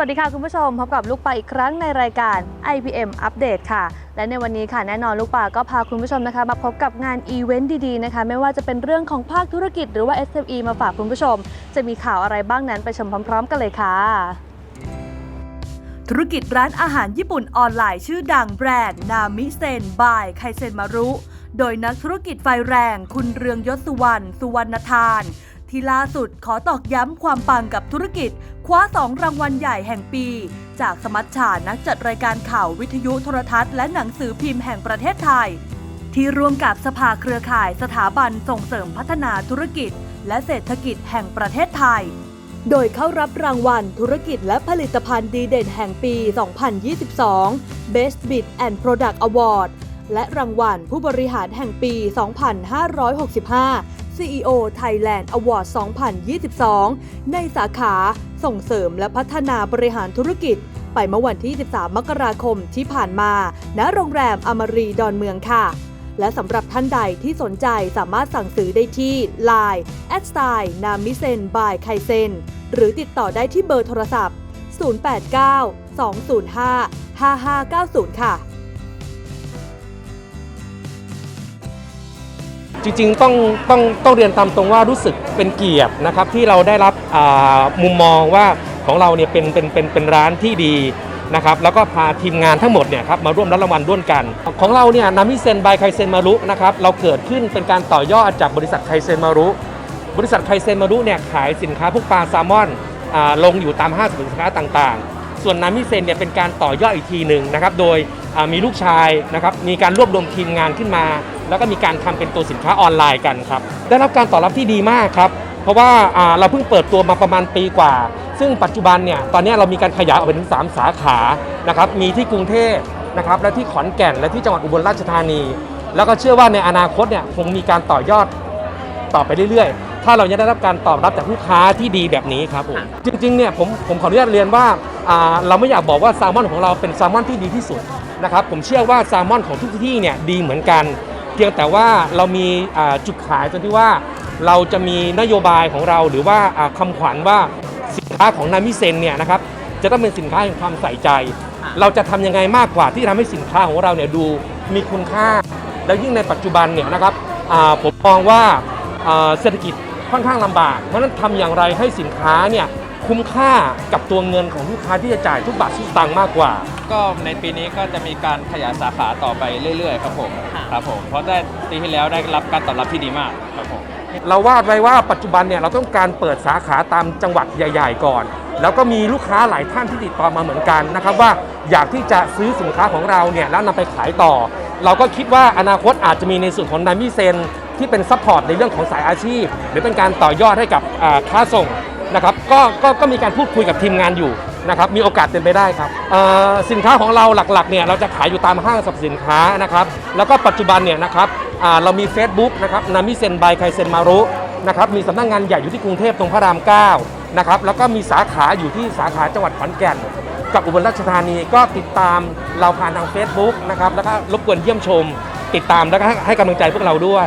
วัสดีค่ะคุณผู้ชมพบกับลูกปลาอีกครั้งในรายการ IPM อัปเดตค่ะ และในวันนี้ค่ะแน่นอนลูกปลาก็พาคุณผู้ชมนะคะ มาพบกับงานอีเวนต์ดีๆนะคะ ไม่ว่าจะเป็นเรื่องของภาคธุรกิจหรือว่า SME มาฝากคุณผู้ชม จะมีข่าวอะไรบ้างนั้นไปชมพร้อมๆ กันเลยค่ะ ธุรกิจร้านอาหารญี่ปุ่นออนไลน์ชื่อดังแบรนด์นามิเซนบายไคเซนมารุโดยนักธุรกิจไฟแรง คุณเรืองยศสุวรรณสุวรรณทาน ที่ล่าสุดขอตอกย้ำความปังกับธุรกิจ คว้าสองรางวัลใหญ่แห่งปี จากสมัชชานักจัดรายการข่าววิทยุโทรทัศน์และหนังสือพิมพ์แห่งประเทศไทย ที่ร่วมกับสภาเครือข่ายสถาบันส่งเสริมพัฒนาธุรกิจ และเศรษฐกิจแห่งประเทศไทย โดยเข้ารับรางวัลธุรกิจและผลิตภัณฑ์ดีเด่นแห่งปี 2022 Best Bid and Product Award และรางวัลผู้บริหารแห่งปี 2565 CEO Thailand Award 2022 ในสาขาส่งเสริมและพัฒนาบริหารธุรกิจ ไปเมื่อวันที่ 13 มกราคมที่ผ่านมา ณ โรงแรมอมรีดอนเมืองค่ะ และสำหรับท่านใดที่สนใจสามารถสั่งซื้อได้ที่ Line แอดสไตล์นามิเซนบายไคเซนหรือติดต่อได้ที่เบอร์โทรศัพท์ 089 205 5590 ค่ะ จริงๆต้องต้องต้องเรียนตามตรงว่ารู้สึกเป็นเกียรตินะครับที่เราได้รับมุมมองว่าของเราเนี่ยเป็นเป็นเป็นเป็นร้านที่ดีนะครับแล้วก็พาทีมงานทั้งหมดเนี่ยครับมาร่วมรับรางวัลร่วมกัน ของเราเนี่ยนามิเซนบายไคเซนมารุนะครับเราเกิดขึ้นเป็นการต่อยอดจากบริษัทไคเซนมารุบริษัทไคเซนมารุเนี่ยขายสินค้าพวกปลาแซลมอนอลงอยู่ตามห้างสรรพสินค้าต่างๆ ส่วนนามิเซนเนี่ยเป็นการต่อยอดอีกทีหนึ่งนะครับโดย มีลูกชายนะครับมีการรวบรวมทีมงานขึ้นมา แล้วก็มีการทำเป็นตัวสินค้าออนไลน์กันครับได้รับการตอบรับที่ดีมากครับเพราะว่าอ่าเราเพิ่งเปิดตัวมาประมาณปีกว่า ซึ่งปัจจุบันเนี่ยตอนนี้เรามีการขยายออกไปถึง 3 สาขานะครับมีที่กรุงเทพนะครับและที่ขอนแก่นและที่จังหวัดอุบลราชธานี แล้วก็เชื่อว่าในอนาคตเนี่ยคงมีการต่อยอดต่อไปเรื่อยๆ ถ้าเรายังได้รับการตอบรับจากลูกค้าที่ดีแบบนี้ครับผมจริงๆเนี่ยผมผมขออนุญาตเรียนว่าอ่าเราไม่อยากบอกว่าแซลมอนของเราเป็นแซลมอนที่ดีที่สุด นะครับผมเชื่อว่าแซลมอนของทุกที่เนี่ยดีเหมือนกัน เพียงแต่ว่าเรามีจุดขายตรงที่ว่าเราจะมีนโยบายของเราหรือว่าอ่าคำขวัญว่าสินค้าของนามิเซนเนี่ยนะครับจะต้องเป็นสินค้าแห่งความใส่ใจ เราจะทำยังไงมากกว่าที่ทำให้สินค้าของเราเนี่ยดูมีคุณค่า แล้วยิ่งในปัจจุบันเนี่ยนะครับผมมองว่าเศรษฐกิจค่อนข้างลำบากเพราะฉะนั้นทำอย่างไรให้สินค้าเนี่ย คุ้มค่ากับตัวเงินของลูกค้าที่จะจ่ายทุกบาททุกสตางค์มากกว่า ก็ในปีนี้ก็จะมีการขยายสาขาต่อไปเรื่อยๆครับผมครับผมเพราะได้ปีที่แล้วได้รับการตอบรับที่ดีมากครับผมเราวาดไว้ว่าปัจจุบันเนี่ยเราต้องการเปิดสาขาตามจังหวัดใหญ่ ๆ ก่อน แล้วก็มีลูกค้าหลายท่านที่ติดต่อมาเหมือนกันนะครับว่าอยากที่จะซื้อสินค้าของเราเนี่ยแล้วนำไปขายต่อ เราก็คิดว่าอนาคตอาจจะมีในส่วนของนามิเซนที่เป็นซัพพอร์ตในเรื่องของสายอาชีพ หรือเป็นการต่อยอดให้กับอ่าค้าส่ง นะครับก็ก็ก็มีการพูดคุยกับทีมงานอยู่นะครับมีโอกาสเป็นไปได้ครับเอ่อสินค้าของเราหลักๆเนี่ยเราจะขายอยู่ตามห้างสรรพสินค้านะครับแล้วก็ปัจจุบันเนี่ยนะครับอ่าเรามี Facebook นะครับนามิเซนบายไคเซนมารุนะครับมีสำนักงานใหญ่อยู่ที่กรุงเทพตรงพระราม9นะครับแล้วก็มีสาขาอยู่ที่สาขาจังหวัดขอนแก่น กับอุบลราชธานีก็ติดตามเราผ่านทาง Facebook นะครับแล้วก็รบกวนเยี่ยมชม ติดตามแล้วก็ให้ให้กำลังใจพวกเราด้วย